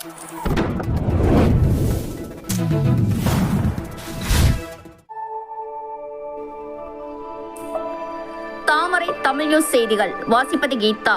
தாமரை Tamil news செய்திகள். வாசிப்பது கீதா.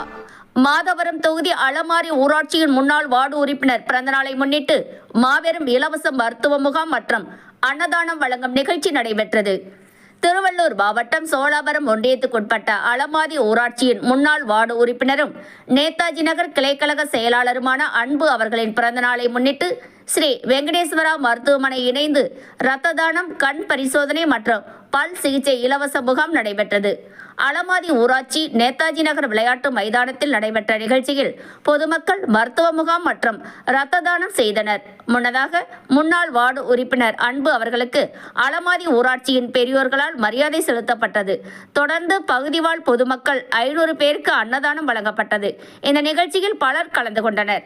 மாதவரம் தொகுதி அலமாரி ஊராட்சியின் முன்னாள் வார்டு உறுப்பினர் பிறந்தநாளை முன்னிட்டு மாபெரும் இலவச மருத்துவ முகாம் மற்றும் அன்னதானம் வழங்கும் நிகழ்ச்சி நடைபெற்றது. திருவள்ளூர் மாவட்டம் சோழாபுரம் ஒன்றியத்துக்குட்பட்ட அலமாதி ஊராட்சியின் முன்னாள் வார்டு உறுப்பினரும் நேதாஜி நகர் கிளைக்கழக செயலாளருமான அன்பு அவர்களின் பிறந்தநாளை முன்னிட்டு ஸ்ரீ வெங்கடேஸ்வரா மருத்துவமனை இணைந்து இரத்த தானம் கண் பரிசோதனை மற்றும் பல் சிகிச்சை இலவச முகாம் நடைபெற்றது. அலமாதி ஊராட்சி நேதாஜி நகர் விளையாட்டு மைதானத்தில் நடைபெற்ற நிகழ்ச்சியில் பொதுமக்கள் மருத்துவ முகாம் மற்றும் இரத்த தானம் செய்தனர். முன்னதாக முன்னாள் வார்டு உறுப்பினர் அன்பு அவர்களுக்கு அலமாதி ஊராட்சியின் பெரியோர்களால் மரியாதை செலுத்தப்பட்டது. தொடர்ந்து பகுதிவாழ் பொதுமக்கள் ஐநூறு பேருக்கு அன்னதானம் வழங்கப்பட்டது. இந்த நிகழ்ச்சியில் பலர் கலந்து கொண்டனர்.